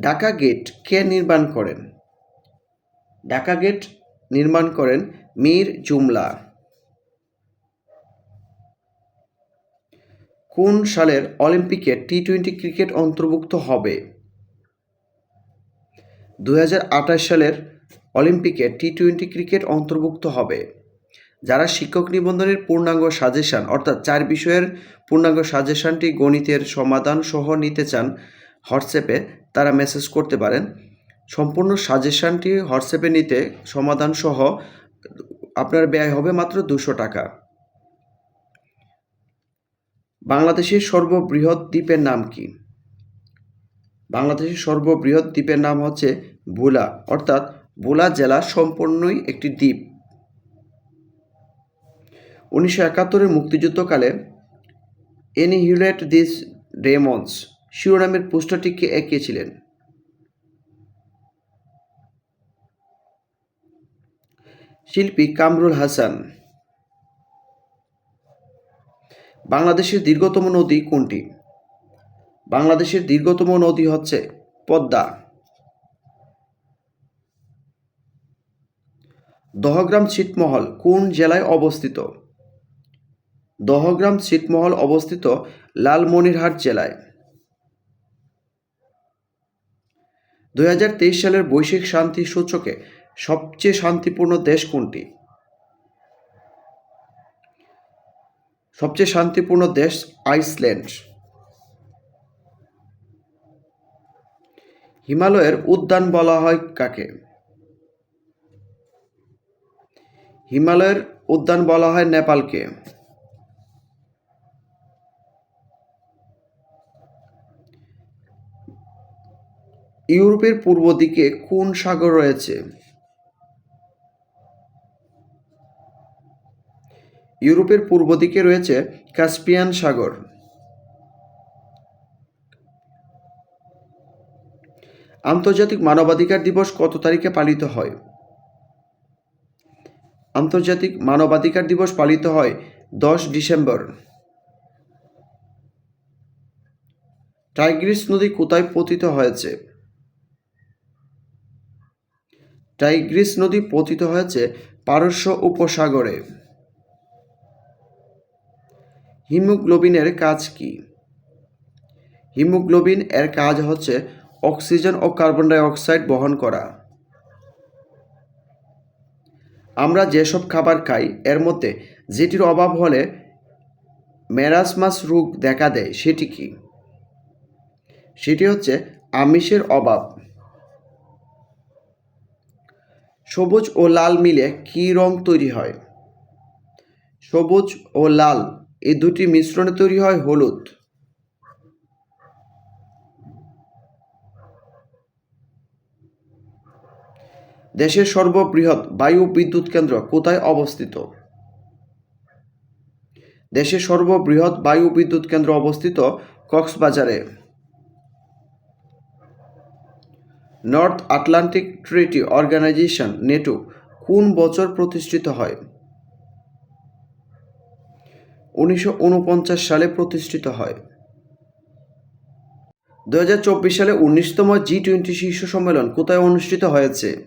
Dhaka gate কে নির্মাণ করেন? Dhaka gate নির্মাণ করেন মীর জুমলা। কোন সালের অলিম্পিকে টি টোয়েন্টি ক্রিকেট অন্তর্ভুক্ত হবে? দু হাজার আঠাশ সালের অলিম্পিকে টি টোয়েন্টি ক্রিকেট অন্তর্ভুক্ত হবে। যারা শিক্ষক নিবন্ধনের পূর্ণাঙ্গ সাজেশান, অর্থাৎ চার বিষয়ের পূর্ণাঙ্গ সাজেশানটি গণিতের সমাধান সহ নিতে চান, হোয়াটসঅ্যাপে তারা মেসেজ করতে পারেন। সম্পূর্ণ সাজেশানটি হোয়াটসঅ্যাপে নিতে সমাধান সহ আপনার ব্যয় হবে মাত্র দুশো টাকা। বাংলাদেশের সর্ববৃহৎ দ্বীপের নাম কি? বাংলাদেশের সর্ববৃহৎ দ্বীপের নাম হচ্ছে ভোলা, অর্থাৎ ভোলা জেলা সম্পূর্ণই একটি দ্বীপ। উনিশশো একাত্তরের মুক্তিযুদ্ধকালে এনিহিউলেট দিস ডেমন্স শিরোনামের পোস্টারটিকে এঁকেছিলেন। শিল্পী কামরুল হাসান। বাংলাদেশের দীর্ঘতম নদী কোনটি? বাংলাদেশের দীর্ঘতম নদী হচ্ছে পদ্মা। দহগ্রাম ছিটমহল কোন জেলায় অবস্থিত? দহগ্রাম ছিটমহল অবস্থিত লালমনিরহাট জেলায়। দুই সালের বৈশ্বিক শান্তি সূচকে সবচেয়ে শান্তিপূর্ণ দেশ কোনটি? সবচেয়ে শান্তিপূর্ণ দেশ আইসল্যান্ড। হিমালয়ের উদ্যান বলা হয় কাকে? হিমালয়ের উদ্যান বলা হয় নেপালকে। ইউরোপের পূর্ব দিকে কোন সাগর রয়েছে? ইউরোপের পূর্ব দিকে রয়েছে কাস্পিয়ান সাগর। আন্তর্জাতিক মানবাধিকার দিবস কত তারিখে পালিত হয়? আন্তর্জাতিক মানবাধিকার দিবস পালিত হয় দশ ডিসেম্বর। টাইগ্রিস নদী কোথায় পতিত হয়েছে? টাইগ্রিস নদী পতিত হয়েছে পারস্য উপসাগরে। হিমোগ্লোবিনের কাজ কি? হিমোগ্লোবিন এর কাজ হচ্ছে অক্সিজেন ও কার্বন ডাই অক্সাইড বহন করা। আমরা যেসব খাবার খাই, এর মধ্যে যেটির অভাব হলে মেরাসমাস রোগ দেখা দেয়, সেটি কি? সেটি হচ্ছে আমিষের অভাব। সবুজ ও লাল মিলে কী রং তৈরি হয়? সবুজ ও লাল, এই দুটি মিশ্রণে তৈরি হয় হলুদ। দেশের সর্ববৃহৎ বায়ু বিদ্যুৎ কেন্দ্র কোথায় অবস্থিত? দেশের সর্ববৃহৎ বায়ু বিদ্যুৎ কেন্দ্র অবস্থিত কক্সবাজারে। North Atlantic Treaty Organisation, NATO, কোন বছর প্রতিষ্ঠিত হয়? উনিশশো উনপঞ্চাশ সালে প্রতিষ্ঠিত হয়। দু হাজার চব্বিশ সালে উনিশতম জি টোয়েন্টি শীর্ষ সম্মেলন কোথায় অনুষ্ঠিত হয়েছে?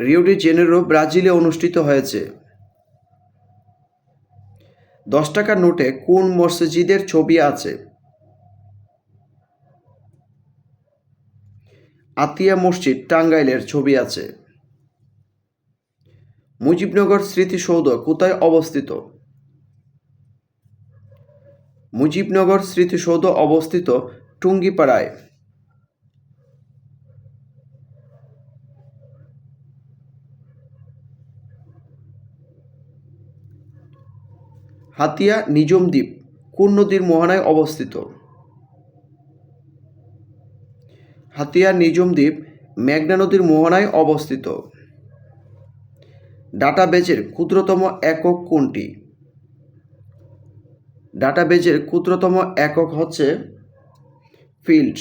রিও ডি জেনেরো, ব্রাজিলে অনুষ্ঠিত হয়েছে। দশ টাকার নোটে কোন মসজিদের ছবি আছে? আতিয়া মসজিদ টাঙ্গাইলের ছবি আছে। মুজিবনগর স্মৃতিসৌধ কোথায় অবস্থিত? মুজিবনগর স্মৃতিসৌধ অবস্থিত টুঙ্গিপাড়ায়। হাতিয়া নিজম দ্বীপ কোন নদীর মোহনায় অবস্থিত? হাতিয়া নিজম দ্বীপ মেঘনা নদীর মোহনায় অবস্থিত। ডাটাবেজের ক্ষুদ্রতম একক কোনটি? ডাটাবেজের ক্ষুদ্রতম একক হচ্ছে ফিল্ড